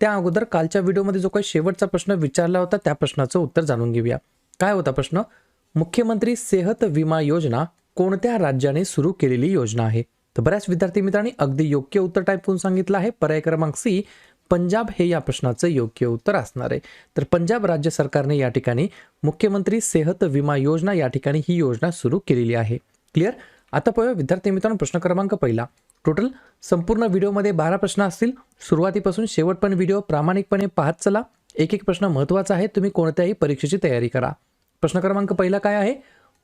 त्या अगोदर कालच्या व्हिडिओमध्ये जो काही शेवटचा प्रश्न विचारला होता त्या प्रश्नाचं उत्तर जाणून घेऊया. काय होता प्रश्न? मुख्यमंत्री सेहत विमा योजना कोणत्या राज्याने सुरू केलेली योजना आहे? तर बऱ्याच विद्यार्थी मित्रांनी अगदी योग्य उत्तर टाईप करून सांगितलं आहे. पर्याय क्रमांक सी पंजाब हे या प्रश्नाचं योग्य उत्तर असणार आहे. तर पंजाब राज्य सरकारने या ठिकाणी मुख्यमंत्री सेहत विमा योजना या ठिकाणी ही योजना सुरू केलेली आहे. क्लिअर आता पाहूया विद्यार्थी मित्रांनो प्रश्न क्रमांक पहिला. टोटल संपूर्ण व्हिडिओमध्ये बारा प्रश्न असतील. सुरुवातीपासून शेवटपर्यंत व्हिडिओ प्रामाणिकपणे पाहत चला. एक एक प्रश्न महत्त्वाचा आहे तुम्ही कोणत्याही परीक्षेची तयारी करा. प्रश्न क्रमांक पहिला काय आहे?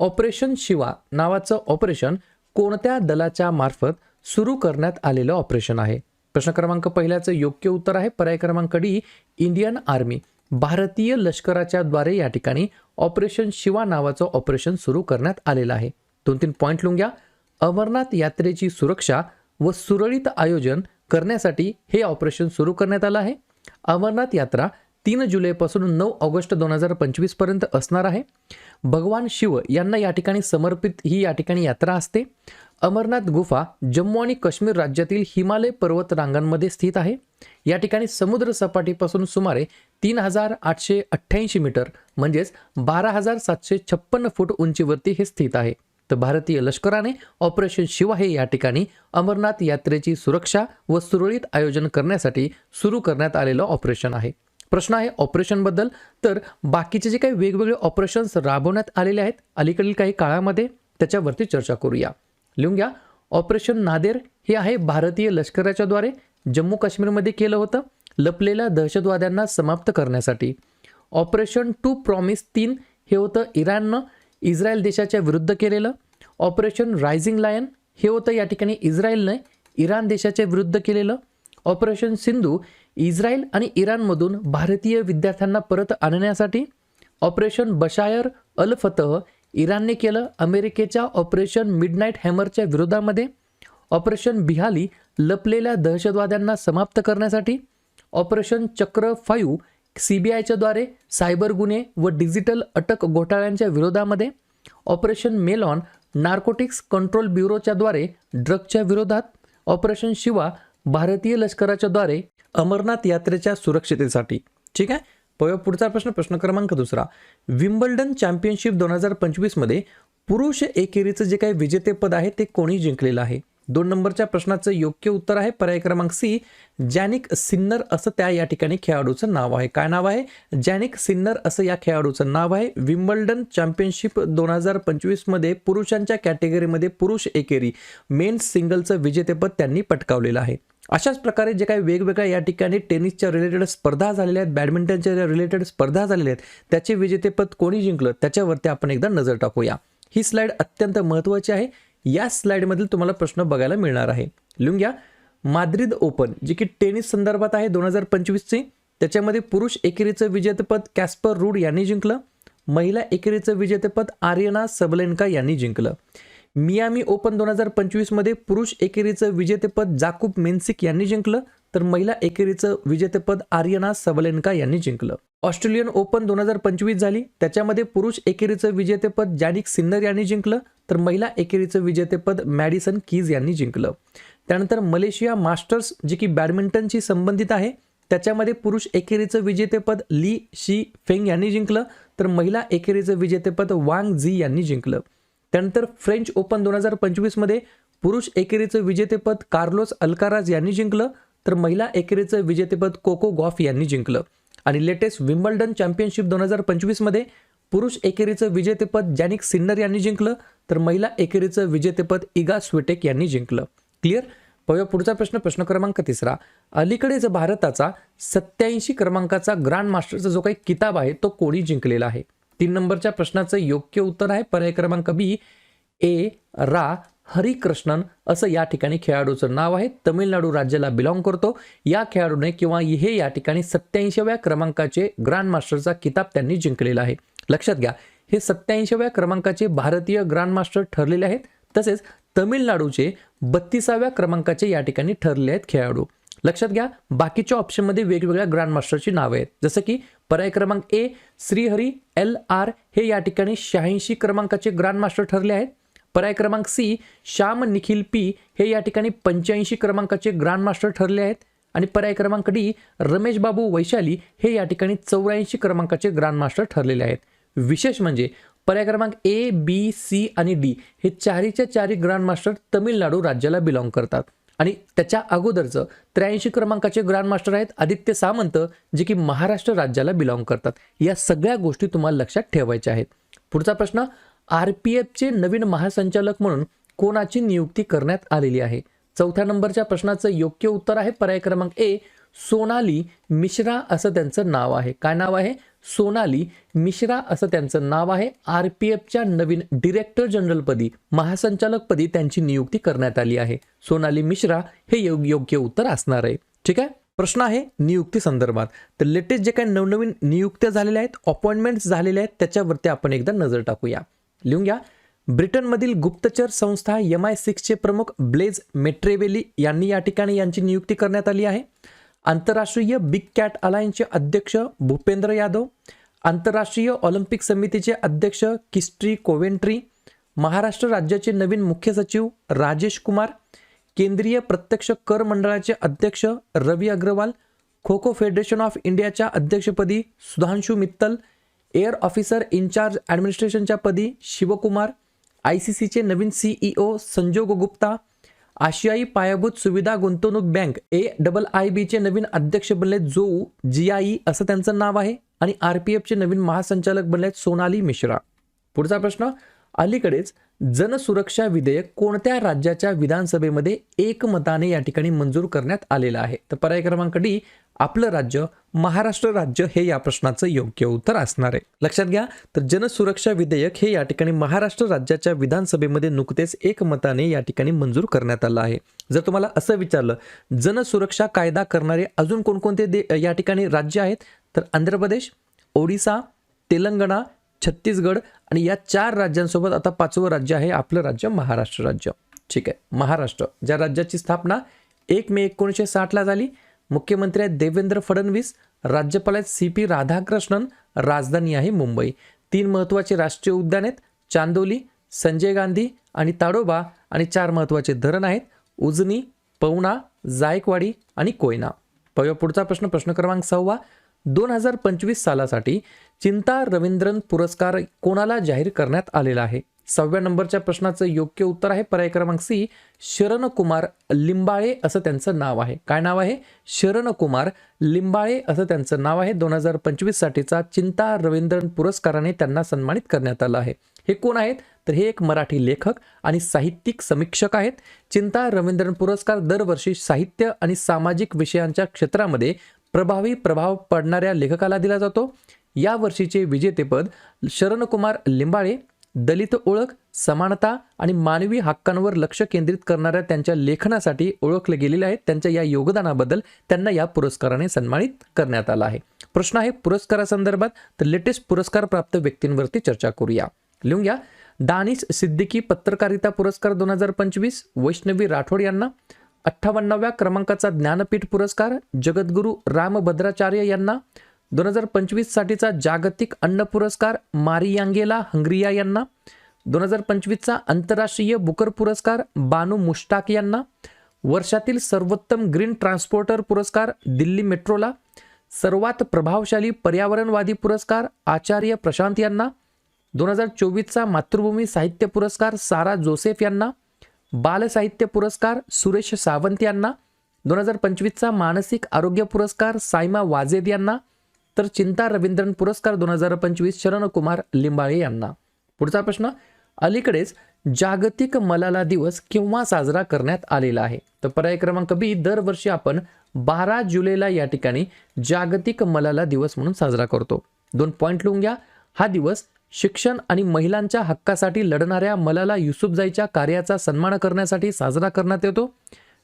ऑपरेशन शिवा नावाचं ऑपरेशन कोणत्या दलाच्या मार्फत सुरू करण्यात आलेलं ऑपरेशन आहे? प्रश्न क्रमांक पहिल्याचं योग्य उत्तर आहे. पर्याय क्रमांक डी इंडियन आर्मी. भारतीय लष्कराच्या द्वारे या ठिकाणी ऑपरेशन शिवा नावाचं ऑपरेशन सुरू करण्यात आलेलं आहे. दोन तीन पॉईंट लिहून घ्या अमरनाथ यात्रेची सुरक्षा व सुरळीत आयोजन करण्यासाठी हे ऑपरेशन सुरू करण्यात आलं आहे. अमरनाथ यात्रा तीन जुलैपासून नऊ ऑगस्ट दोन हजार पंचवीसपर्यंत असणार आहे. भगवान शिव यांना या ठिकाणी समर्पित ही या ठिकाणी यात्रा असते. अमरनाथ गुफा जम्मू आणि काश्मीर राज्यातील हिमालय पर्वत रांगांमध्ये स्थित आहे. या ठिकाणी समुद्र सपाटीपासून सुमारे तीन हजार आठशे अठ्ठ्याऐंशी मीटर म्हणजेच बारा हजार सातशे छप्पन्न फूट उंचीवरती हे स्थित आहे. तर भारतीय लष्कराने ऑपरेशन शिवाय हे या ठिकाणी अमरनाथ यात्रेची सुरक्षा व सुरळीत आयोजन करण्यासाठी सुरू करण्यात आलेलं ऑपरेशन आहे. प्रश्न आहे ऑपरेशनबद्दल. तर बाकीचे जे काही वेगवेगळे ऑपरेशन्स राबवण्यात आलेले आहेत अलीकडील काही काळामध्ये त्याच्यावरती चर्चा करूया. लिहून घ्या. ऑपरेशन नादेर हे आहे भारतीय लष्कराच्या द्वारे जम्मू काश्मीरमध्ये केलं होतं लपलेल्या दहशतवाद्यांना समाप्त करण्यासाठी. ऑपरेशन टू प्रॉमिस तीन हे होतं इराणनं इस्रायल देशाच्या विरुद्ध केलेलं ऑपरेशन रायझिंग लायन हे होतं या ठिकाणी इस्रायलने इराण देशाच्या विरुद्ध केलेलं. ऑपरेशन सिंधू इस्रायल आणि इराणमधून भारतीय विद्यार्थ्यांना परत आणण्यासाठी ऑपरेशन बशायर अल फतह इराणने केलं. अमेरिकेच्या ऑपरेशन मिडनाईट हॅमरच्या विरोधामध्ये ऑपरेशन बिहाली लपलेल्या दहशतवाद्यांना समाप्त करण्यासाठी operation Chakra five C B आयच्याद्वारे cyber गुन्हे व डिजिटल अटक घोटाळ्यांच्या विरोधामध्ये ऑपरेशन मेलॉन नार्कोटिक्स कंट्रोल ब्युरोच्या द्वारे ड्रगच्या विरोधात ऑपरेशन शिवा भारतीय लष्कराच्या द्वारे अमरनाथ यात्रेच्या सुरक्षितेसाठी. ठीक आहे? पय पुढचा प्रश्न प्रश्न क्रमांक दुसरा. विम्बल्डन चॅम्पियनशिप दोन हजार पंचवीसमध्ये पुरुष एकेरीचं जे काही विजेतेपद आहे ते कोणी जिंकलेलं आहे? दोन नंबरच्या प्रश्नाचं योग्य उत्तर आहे. पर्याय क्रमांक सी जॅनिक सिन्नर असं त्या या ठिकाणी खेळाडूचं नाव आहे. काय नाव आहे? जॅनिक सिन्नर असं या खेळाडूचं नाव आहे. विम्बल्डन चॅम्पियनशिप दोन हजार पंचवीसमध्ये पुरुषांच्या कॅटेगरीमध्ये पुरुष एकेरी मेन सिंगलचं विजेतेपद त्यांनी पटकावलेलं आहे. अशाच प्रकारे जे काही वेगवेगळ्या या ठिकाणी टेनिसच्या रिलेटेड स्पर्धा झालेल्या आहेत बॅडमिंटनच्या रिलेटेड स्पर्धा झालेल्या आहेत त्याचे विजेतेपद कोणी जिंकलं? त्याच्यावरती आपण एकदा नजर टाकूया. ही स्लाईड अत्यंत महत्त्वाची आहे. या स्लाईडमधील तुम्हाला प्रश्न बघायला मिळणार आहे. लिहून घ्या. माद्रिद ओपन जे की टेनिस संदर्भात आहे दोन हजार पंचवीसचे. त्याच्यामध्ये पुरुष एकेरीचं विजेतेपद कॅस्पर रूड यांनी जिंकलं. महिला एकेरीचं विजेतेपद आर्यना सबलेनका यांनी जिंकलं. मियामी ओपन दोन हजार पंचवीसमध्ये पुरुष एकेरीचं विजेतेपद जाकूब मेन्सिक यांनी जिंकलं. तर महिला एकेरीचं विजेतेपद आर्यना सबलेनका यांनी जिंकलं. ऑस्ट्रेलियन ओपन दोन हजार पंचवीस झाली. त्याच्यामध्ये पुरुष एकेरीचं विजेतेपद जॅनिक सिन्नर यांनी जिंकलं. तर महिला एकेरीचं विजेतेपद मॅडिसन कीज यांनी जिंकलं. त्यानंतर मलेशिया मास्टर्स जी की बॅडमिंटनशी संबंधित आहे त्याच्यामध्ये पुरुष एकेरीचं विजेतेपद ली शी फेंग यांनी जिंकलं तर महिला एकेरीचं विजेतेपद वांग झी यांनी जिंकलं. त्यानंतर फ्रेंच ओपन दोन हजार पंचवीसमध्ये पुरुष एकेरीचं विजेतेपद कार्लोस अल्काराज यांनी जिंकलं तर महिला एकेरीचं विजेतेपद कोको गॉफ यांनी जिंकलं. आणि लेटेस्ट विम्बल्डन चॅम्पियनशिप दोन हजार पंचवीसमध्ये पुरुष एकेरीचं विजेतेपद जॅनिक सिन्नर यांनी जिंकलं तर महिला एकेरीचं विजेतेपद इगा स्विटेक यांनी जिंकलं. क्लिअर पाहूया पुढचा प्रश्न प्रश्न क्रमांक तिसरा. अलीकडेच भारताचा सत्याऐंशी क्रमांकाचा ग्रँड मास्टरचा जो काही किताब आहे तो कोणी जिंकलेला आहे? तीन नंबरच्या प्रश्नाचं योग्य उत्तर आहे. पर्याय क्रमांक बी ए रा हरिकृष्णन असं या ठिकाणी खेळाडूचं नाव आहे. तमिळनाडू राज्याला बिलॉंग करतो. या खेळाडूने किंवा हे या ठिकाणी सत्याऐंशीव्या क्रमांकाचे ग्रँड मास्टरचा किताब त्यांनी जिंकलेला आहे. लक्षात घ्या हे सत्याऐंशीव्या क्रमांकाचे भारतीय ग्रँड मास्टर ठरलेले आहेत. तसेच तमिळनाडूचे बत्तीसाव्या क्रमांकाचे या ठिकाणी ठरले आहेत खेळाडू. लक्षात घ्या बाकीच्या ऑप्शनमध्ये वेगवेगळ्या ग्रँड मास्टरची नावं आहेत. जसं की पर्याय क्रमांक ए श्रीहरी एल आर हे या ठिकाणी शहाऐंशी क्रमांकाचे ग्रँड मास्टर ठरले आहेत. पर्याय क्रमांक सी श्याम निखिल पी हे या ठिकाणी पंच्याऐंशी क्रमांकाचे ग्रँड मास्टर ठरले आहेत. आणि पर्याय क्रमांक डी रमेश बाबू वैशाली हे या ठिकाणी चौऱ्याऐंशी क्रमांकाचे ग्रँड मास्टर ठरलेले आहेत. विशेष म्हणजे पर्याय क्रमांक ए बी सी आणि डी हे चारीच्या चारी ग्रँडमास्टर तमिळनाडू राज्याला बिलॉंग करतात. आणि त्याच्या अगोदरचं त्र्याऐंशी क्रमांकाचे ग्रँडमास्टर आहेत आदित्य सामंत जे की महाराष्ट्र राज्याला बिलॉंग करतात. या सगळ्या गोष्टी तुम्हाला लक्षात ठेवायच्या आहेत. पुढचा प्रश्न आर पी एफचे नवीन महासंचालक म्हणून कोणाची नियुक्ती करण्यात आलेली आहे? चौथ्या नंबरच्या प्रश्नाचं योग्य उत्तर आहे पर्याय क्रमांक ए सोनाली मिश्रा असं त्यांचं नाव आहे. काय नाव आहे? सोनाली मिश्रा असं त्यांचं नाव आहे. आर पी एफच्या नवीन डिरेक्टर जनरलपदी महासंचालकपदी त्यांची नियुक्ती करण्यात आली आहे. सोनाली मिश्रा हे योग योग्य उत्तर असणार आहे. ठीक आहे? प्रश्न आहे नियुक्ती संदर्भात. तर लेटेस्ट जे काही नवनवीन नियुक्त्या झालेल्या आहेत अपॉइंटमेंट्स झालेल्या आहेत त्याच्यावरती आपण एकदा नजर टाकूया. लिहून घ्या. ब्रिटनमधील गुप्तचर संस्था एम आय सिक्सचे प्रमुख ब्लेज मेट्रेवेली यांनी या ठिकाणी यांची नियुक्ती करण्यात आली आहे. आंतरराष्ट्रीय बिग कॅट अलायन्सचे अध्यक्ष भूपेंद्र यादव आंतरराष्ट्रीय ऑलिम्पिक समितीचे अध्यक्ष किस्ट्री कोवेंट्री महाराष्ट्र राज्याचे नवीन मुख्य सचिव राजेश कुमार केंद्रीय प्रत्यक्ष कर मंडळाचे अध्यक्ष रवी अग्रवाल खो खो फेडरेशन ऑफ इंडियाच्या अध्यक्षपदी Sudhanshu Mittal air officer in charge ॲडमिनिस्ट्रेशनच्या पदी शिवकुमार आय सी सीचे नवीन सीईओ संजोग गुप्ता आशियाई पायाभूत सुविधा गुंतवणूक बँक ए डबल आय बीचे नवीन अध्यक्ष बनले जो जिआई असं त्यांचं नाव आहे आणि आर पी एफचे नवीन महासंचालक बनले सोनाली मिश्रा. पुढचा प्रश्न अलीकडेच जनसुरक्षा विधेयक कोणत्या राज्याच्या विधानसभेमध्ये एकमताने या ठिकाणी मंजूर करण्यात आलेलं आहे? तर पर्याय क्रमांक डी आपलं राज्य महाराष्ट्र राज्य हे या प्रश्नाचं योग्य उत्तर असणार आहे. लक्षात घ्या तर जनसुरक्षा विधेयक हे या ठिकाणी महाराष्ट्र राज्याच्या विधानसभेमध्ये नुकतेच एकमताने या ठिकाणी मंजूर करण्यात आलं आहे. जर तुम्हाला असं विचारलं जनसुरक्षा कायदा करणारे अजून कोणकोणते दे या ठिकाणी राज्य आहेत? तर आंध्र प्रदेश ओडिसा तेलंगणा छत्तीसगड आणि या चार राज्यांसोबत आता पाचवं राज्य आहे आपलं राज्य महाराष्ट्र राज्य. ठीक आहे महाराष्ट्र. ज्या राज्याची स्थापना एक मे एकोणीसशे साठला झाली मुख्यमंत्री आहेत देवेंद्र फडणवीस राज्यपाल आहेत सी पी राधाकृष्णन राजधानी आहे मुंबई. तीन महत्त्वाचे राष्ट्रीय उद्यान आहेत चांदोली संजय गांधी आणि ताडोबा आणि चार महत्त्वाचे धरण आहेत उजनी पवना जायकवाडी आणि कोयना. पाहूया पुढचा प्रश्न प्रश्न क्रमांक सहावा. दोन हजार पंचवीस सालासाठी चिंता रवींद्रन पुरस्कार कोणाला जाहीर करण्यात आलेला आहे? सहाव्या नंबरच्या प्रश्नाचं योग्य उत्तर आहे पर्याय क्रमांक सी शरणकुमार लिंबाळे असं त्यांचं नाव आहे. काय नाव आहे? शरणकुमार लिंबाळे असं त्यांचं नाव आहे. दोन हजार पंचवीस साठीचा चिंता रवींद्रन पुरस्काराने त्यांना सन्मानित करण्यात आलं आहे. हे कोण आहेत? तर हे एक मराठी लेखक आणि साहित्यिक समीक्षक आहेत. चिंता रवींद्रन पुरस्कार दरवर्षी साहित्य आणि सामाजिक विषयांच्या क्षेत्रामध्ये प्रभावी प्रभाव पडणाऱ्या लेखकाला दिला जातो. या वर्षीचे विजेतेपद शरणकुमार लिंबाळे दलित ओळख समानता आणि मानवी हक्कांवर लक्ष केंद्रित करणाऱ्या त्यांच्या लेखनासाठी ओळखले गेलेले आहेत. त्यांच्या या योगदानाबद्दल त्यांना या पुरस्काराने सन्मानित करण्यात आला आहे. प्रश्न आहे पुरस्कारासंदर्भात. तर लेटेस्ट पुरस्कार प्राप्त व्यक्तींवरती चर्चा करूया. लिहून घ्या दानिश सिद्दीकी पत्रकारिता पुरस्कार दोन हजार पंचवीस. वैष्णवी राठोड यांना. अठ्ठावन्नाव्या क्रमांकाचा ज्ञानपीठ पुरस्कार जगद्गुरू रामभद्राचार्य यांना दोन हजार पंचवीस साठीचा जागतिक अन्न पुरस्कार मारियांगेला हंग्रिया यांना दोन हजार पंचवीसचा आंतरराष्ट्रीय बुकर पुरस्कार बानू मुश्ताक यांना वर्षातील सर्वोत्तम ग्रीन ट्रान्सपोर्टर पुरस्कार दिल्ली मेट्रोला सर्वात प्रभावशाली पर्यावरणवादी पुरस्कार आचार्य प्रशांत यांना दोन हजार चोवीसचा मातृभूमी साहित्य पुरस्कार सारा जोसेफ यांना बालसाहित्य पुरस्कार सुरेश सावंत यांना दोन हजार पंचवीसचा मानसिक आरोग्य पुरस्कार सायमा वाजेद यांना तर चिंता रवींद्रन पुरस्कार दोन हजार पंचवीस शरणकुमार लिंबाळे यांना. पुढचा प्रश्न अलीकडेच जागतिक मलाला दिवस केव्हा साजरा करण्यात आलेला आहे? तर पर्याय क्रमांक बी दरवर्षी आपण बारा जुलैला या ठिकाणी जागतिक मलाला दिवस म्हणून साजरा करतो. दोन पॉईंट लिहून घ्या. हा दिवस शिक्षण आणि महिलांच्या हक्कासाठी लढणाऱ्या मलाला युसुफजाईच्या कार्याचा सन्मान करण्यासाठी साजरा करण्यात येतो.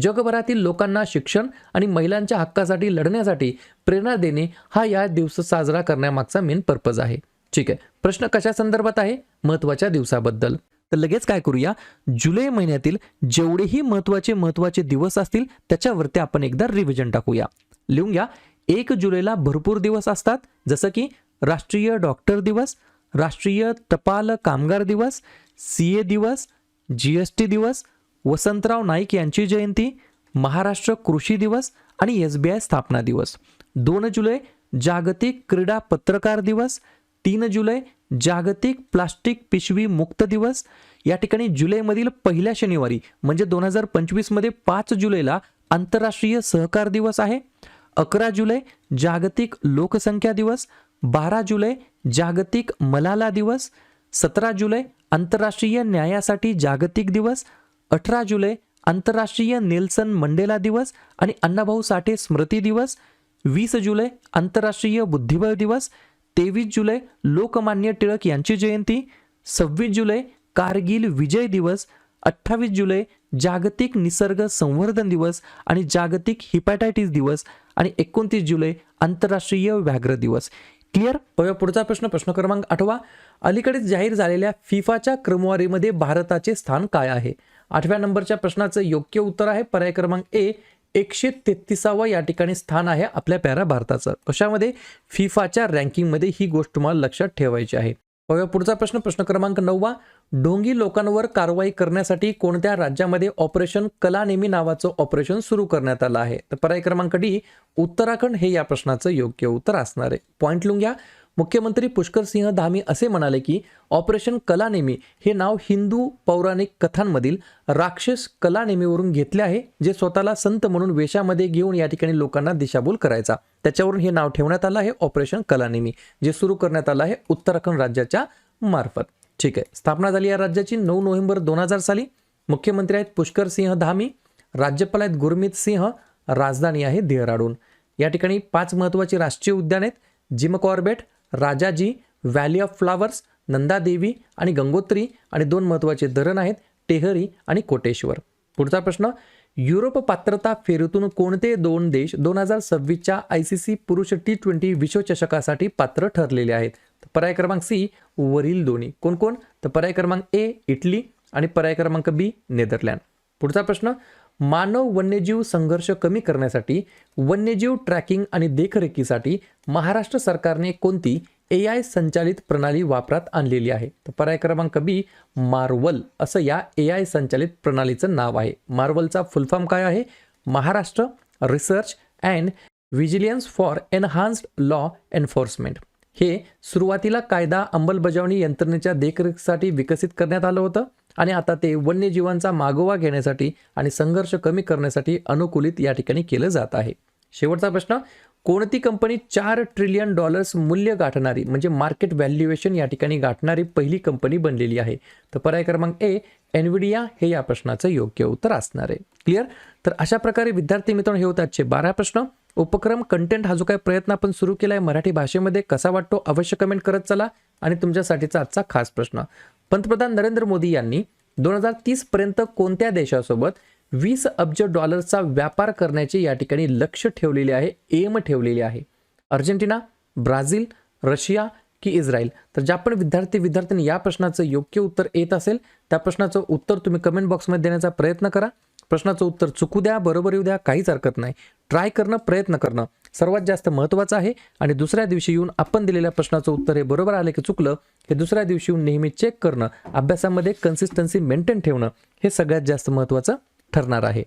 जगभरातील लोकांना शिक्षण आणि महिलांच्या हक्कासाठी लढण्यासाठी प्रेरणा देणे हा या दिवस साजरा करण्यामागचा मेन पर्पज आहे. ठीक आहे. प्रश्न कशा संदर्भात आहे? महत्त्वाच्या दिवसाबद्दल. तर लगेच काय करूया? जुलै महिन्यातील जेवढेही महत्त्वाचे महत्त्वाचे दिवस असतील त्याच्यावरती आपण एकदा रिव्हिजन टाकूया. लिहून घ्या. एक जुलैला भरपूर दिवस असतात. जसं की राष्ट्रीय डॉक्टर दिवस राष्ट्रीय टपाल कामगार दिवस सी ए दिवस जी एस टी दिवस वसंतराव नाईक यांची जयंती महाराष्ट्र कृषी दिवस आणि एस बी आय स्थापना दिवस. दोन जुलै जागतिक क्रीडा पत्रकार दिवस. तीन जुलै जागतिक प्लास्टिक पिशवी मुक्त दिवस. या ठिकाणी जुलैमधील पहिल्या शनिवारी म्हणजे दोन हजार पंचवीसमध्ये पाच जुलैला आंतरराष्ट्रीय सहकार दिवस आहे. अकरा जुलै जागतिक लोकसंख्या दिवस. बारा जुलै जागतिक मलाला दिवस सतरा जुलै आंतरराष्ट्रीय न्यायासाठी जागतिक दिवस अठरा जुलै आंतरराष्ट्रीय नेल्सन मंडेला दिवस आणि अण्णाभाऊ साठे स्मृती दिवस वीस जुलै आंतरराष्ट्रीय बुद्धिबळ दिवस तेवीस जुलै लोकमान्य टिळक यांची जयंती सव्वीस जुलै कारगिल विजय दिवस अठ्ठावीस जुलै जागतिक निसर्ग संवर्धन दिवस आणि जागतिक हिपॅटायटिस दिवस आणि एकोणतीस जुलै आंतरराष्ट्रीय व्याघ्र दिवस. क्लिअर? पाहूया पुढचा प्रश्न. प्रश्न क्रमांक आठवा. अलीकडेच जाहीर झालेल्या फिफाच्या क्रमवारीमध्ये भारताचे स्थान काय आहे? आठव्या नंबरच्या प्रश्नाचं योग्य उत्तर आहे. पर्याय क्रमांक ए एकशे तेहतीसावं या ठिकाणी स्थान आहे आपल्या प्यारा भारताचं. कशामध्ये? फिफाच्या रँकिंगमध्ये ही गोष्ट तुम्हाला लक्षात ठेवायची आहे. बघा पुढचा प्रश्न प्रश्न क्रमांक नववा. ढोंगी लोकांवर कारवाई करण्यासाठी कोणत्या राज्यामध्ये ऑपरेशन कलानेमी नावाचं ऑपरेशन सुरू करण्यात आलं आहे? तर पर्याय क्रमांक डी उत्तराखंड हे या प्रश्नाचं योग्य उत्तर असणार आहे. पॉईंट लिहून घ्या मुख्यमंत्री पुष्कर सिंह धामी असे म्हणाले की ऑपरेशन कलानेमी हे नाव हिंदू पौराणिक कथांमधील राक्षस कलानेमीवरून घेतले आहे जे स्वतःला संत म्हणून वेशामध्ये घेऊन या ठिकाणी लोकांना दिशाभूल करायचा. त्याच्यावरून हे नाव ठेवण्यात आलं आहे ऑपरेशन कलानेमी जे सुरू करण्यात आलं आहे उत्तराखंड राज्याच्या मार्फत. ठीक आहे स्थापना झाली या राज्याची नऊ नोव्हेंबर दोन हजार साली. मुख्यमंत्री आहेत पुष्कर सिंह धामी राज्यपाल आहेत गुरमीत सिंह राजधानी आहे देहराडून. या ठिकाणी पाच महत्त्वाची राष्ट्रीय उद्यान आहेत Jim Corbett Rajaji valley of flowers Nandadevi आणि गंगोत्री आणि दोन महत्त्वाचे धरण आहेत टेहरी आणि कोटेश्वर. पुढचा प्रश्न युरोप पात्रता फेरीतून कोणते दोन देश दोन हजार सव्वीसच्या आय सी सी पुरुष टी ट्वेंटी विश्वचषकासाठी पात्र ठरलेले आहेत? तर पर्याय क्रमांक सी वरील दोन्ही. कोण कोण? तर पर्याय क्रमांक ए इटली आणि पर्याय क्रमांक बी नेदरलँड. पुढचा प्रश्न मानव वन्यजीव संघर्ष कमी करण्यासाठी वन्यजीव ट्रॅकिंग आणि देखरेखीसाठी महाराष्ट्र सरकारने कोणती ए आय संचालित प्रणाली वापरात आणलेली आहे? तर पर्याय क्रमांक बी मार्वल. असं या ए आय संचालित प्रणालीचं नाव आहे. मार्वलचा फुलफॉर्म काय आहे? Maharashtra research and vigilance for enhanced law enforcement. हे सुरुवातीला कायदा अंमलबजावणी यंत्रणेच्या देखरेखीसाठी विकसित करण्यात आलं होतं. आणि आता ते वन्यजीवांचा मागोवा घेण्यासाठी आणि संघर्ष कमी करण्यासाठी अनुकूलित या ठिकाणी केलं जात आहे. शेवटचा प्रश्न कोणती कंपनी चार ट्रिलियन डॉलर्स मूल्य गाठणारी म्हणजे मार्केट व्हॅल्युएशन या ठिकाणी गाठणारी पहिली कंपनी बनलेली आहे? तर पर्याय क्रमांक ए एनविडिया हे या प्रश्नाचं योग्य उत्तर असणार आहे. क्लिअर तर अशा प्रकारे विद्यार्थी मित्रांनो हे होते आजचे बारा प्रश्न. उपक्रम कंटेंट हा जो काही प्रयत्न आपण सुरू केला आहे मराठी भाषेमध्ये कसा वाटतो अवश्य कमेंट करत चला. आणि तुमच्यासाठीचा आजचा खास प्रश्न पंतप्रधान नरेंद्र मोदी यांनी दोन हजार तीस पर्यंत कोणत्या देशासोबत वीस अब्ज डॉलरचा व्यापार करण्याचे या ठिकाणी लक्ष ठेवलेले आहे एम ठेवलेले आहे? अर्जेंटिना ब्राझील रशिया की इस्रायल? तर ज्या पण विद्यार्थी विद्यार्थ्यांनी या प्रश्नाचं योग्य उत्तर येत असेल त्या प्रश्नाचं उत्तर तुम्ही कमेंट बॉक्समध्ये देण्याचा प्रयत्न करा. प्रश्नाचं उत्तर चुकू द्या बरोबर येऊ द्या काहीच हरकत नाही. ट्राय करणं प्रयत्न करणं. सर्वात जास्त महत्त्वाचं आहे आणि दुसऱ्या दिवशी येऊन आपण दिलेल्या प्रश्नाचं उत्तर हे बरोबर आलं की चुकलं हे दुसऱ्या दिवशी येऊन नेहमी चेक करणं अभ्यासामध्ये कन्सिस्टन्सी मेंटेन ठेवणं हे सगळ्यात जास्त महत्त्वाचं ठरणार आहे.